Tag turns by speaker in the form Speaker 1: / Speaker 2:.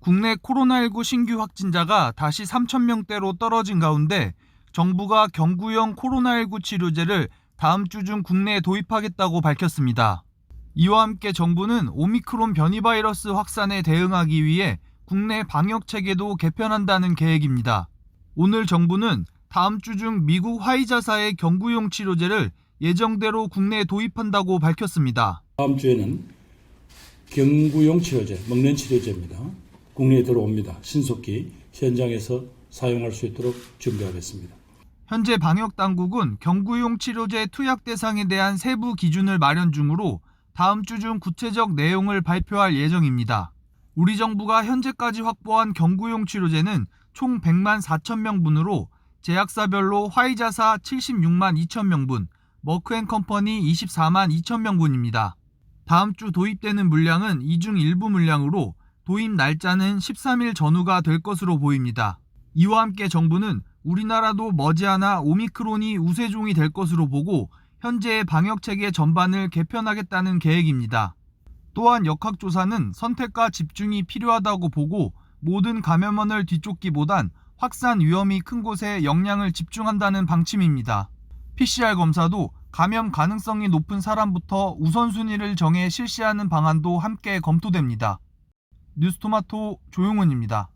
Speaker 1: 국내 코로나19 신규 확진자가 다시 3,000명대로 떨어진 가운데 정부가 경구용 코로나19 치료제를 다음 주 중 국내에 도입하겠다고 밝혔습니다. 이와 함께 정부는 오미크론 변이 바이러스 확산에 대응하기 위해 국내 방역 체계도 개편한다는 계획입니다. 오늘 정부는 다음 주 중 미국 화이자사의 경구용 치료제를 예정대로 국내에 도입한다고 밝혔습니다.
Speaker 2: 다음 주에는 경구용 치료제, 먹는 치료제입니다. 국내에 들어옵니다. 신속히 현장에서 사용할 수 있도록 준비하겠습니다.
Speaker 1: 현재 방역 당국은 경구용 치료제 투약 대상에 대한 세부 기준을 마련 중으로 다음 주 중 구체적 내용을 발표할 예정입니다. 우리 정부가 현재까지 확보한 경구용 치료제는 총 100만 4천 명분으로 제약사별로 화이자사 76만 2천 명분, 머크앤컴퍼니 24만 2천 명분입니다. 다음 주 도입되는 물량은 이중 일부 물량으로 도입 날짜는 13일 전후가 될 것으로 보입니다. 이와 함께 정부는 우리나라도 머지않아 오미크론이 우세종이 될 것으로 보고 현재의 방역 체계 전반을 개편하겠다는 계획입니다. 또한 역학조사는 선택과 집중이 필요하다고 보고 모든 감염원을 뒤쫓기보단 확산 위험이 큰 곳에 역량을 집중한다는 방침입니다. PCR 검사도 감염 가능성이 높은 사람부터 우선순위를 정해 실시하는 방안도 함께 검토됩니다. 뉴스토마토 조용훈입니다.